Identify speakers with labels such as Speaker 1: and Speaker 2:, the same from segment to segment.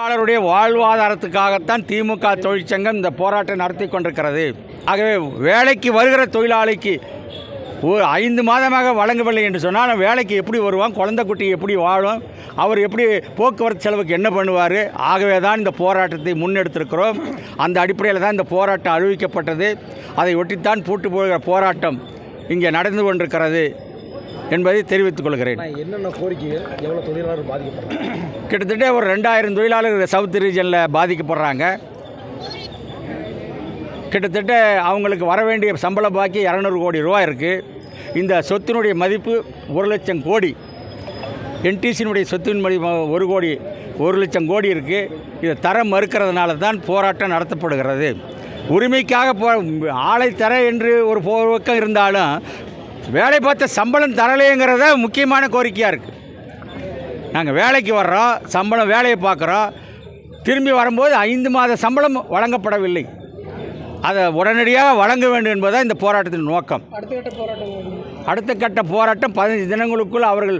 Speaker 1: தொழிலாளருடைய வாழ்வாதாரத்துக்காகத்தான் திமுக தொழிற்சங்கம் இந்த போராட்டம் நடத்தி கொண்டிருக்கிறது. ஆகவே வேலைக்கு வருகிற தொழிலாளிக்கு ஒரு ஐந்து மாதமாக வழங்கவில்லை என்று சொன்னால் வேலைக்கு எப்படி வருவான் குழந்தை குட்டி எப்படி வாழும் அவர் எப்படி போக்குவரத்து செலவுக்கு என்ன பண்ணுவார்? ஆகவே தான் இந்த போராட்டத்தை முன்னெடுத்திருக்கிறோம். அந்த அடிப்படையில் தான் இந்த போராட்டம் அறிவிக்கப்பட்டது. அதை ஒட்டித்தான் பூட்டு போகிற போராட்டம் இங்கே நடந்து கொண்டிருக்கிறது. என்பதை தெரிவித்துக் கொள்கிறேன்.
Speaker 2: என்னென்ன கோரிக்கைகள் எவ்வளோ தொழிலாளர் பாதிக்கப்படுறாங்க
Speaker 1: கிட்டத்தட்ட ஒரு ரெண்டாயிரம் தொழிலாளர்கள் சவுத் ரீஜனில் பாதிக்கப்படுறாங்க. கிட்டத்தட்ட அவங்களுக்கு வர வேண்டிய சம்பள பாக்கி இரநூறு கோடி ரூபா இருக்குது இந்த சொத்தினுடைய மதிப்பு ஒரு லட்சம் கோடி. என்டிசியினுடைய சொத்தின் மதிப்பு ஒரு கோடி ஒரு லட்சம் கோடி இருக்குது இதை தர மறுக்கிறதுனால தான் போராட்டம் நடத்தப்படுகிறது. உரிமைக்காக போ ஆளை தர என்று ஒரு போக்கம் இருந்தாலும் வேலை பார்த்த சம்பளம் தரலைங்கிறத முக்கியமான கோரிக்கையாக இருக்குது நாங்கள் வேலைக்கு வர்றோம் சம்பளம் வேலையை பார்க்குறோம். திரும்பி வரும்போது ஐந்து மாத சம்பளம் வழங்கப்படவில்லை. அதை உடனடியாக வழங்க வேண்டும் என்பதுதான் இந்த போராட்டத்தின் நோக்கம்.
Speaker 2: அடுத்த கட்ட போராட்டம்
Speaker 1: அடுத்த கட்ட போராட்டம் பதினஞ்சு தினங்களுக்குள் அவர்கள்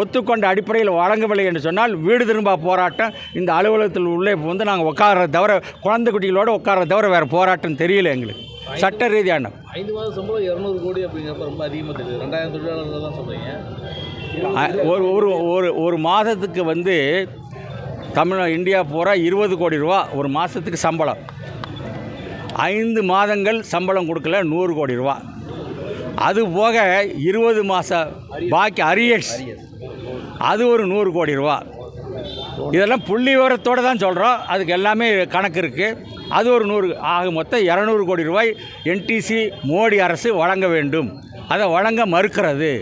Speaker 1: ஒத்துக்கொண்ட அடிப்படையில் வழங்கவில்லை என்று சொன்னால் வீடு திரும்ப போராட்டம். இந்த அலுவலகத்தில் உள்ளே வந்து நாங்கள் உட்கார்றத தவிர குழந்தை குட்டிகளோடு உட்கார்றத தவிர வேறு போராட்டம் தெரியல எங்களுக்கு. சட்ட ரீதியான.
Speaker 3: ஐந்து மாத சம்பளம் இரநூறு கோடி அப்படிங்கிறப்ப ரொம்ப அதிகமாக தெரியுது. ரெண்டாயிரம் தொழிலாளர்கள் தான் சொல்கிறீங்க
Speaker 1: அ- ஒரு ஒரு ஒரு ஒரு மாதத்துக்கு வந்து தமிழ் இந்தியா பூரா இருபது கோடி ரூபா ஒரு மாதத்துக்கு சம்பளம். ஐந்து மாதங்கள் சம்பளம் கொடுக்கல நூறு கோடி ரூபா. அது போக இருபது மாத பாக்கி அரியர்ஸ். அது ஒரு நூறு கோடி ரூபா. இதெல்லாம் புள்ளி விவரத்தோடு தான் சொல்கிறோம். அதுக்கு எல்லாமே கணக்கு இருக்குது அது ஒரு நூறு ஆக மொத்தம் இரநூறு கோடி ரூபாய் என்டிசி மோடி அரசு வழங்க வேண்டும். அதை வழங்க மறுக்கிறது.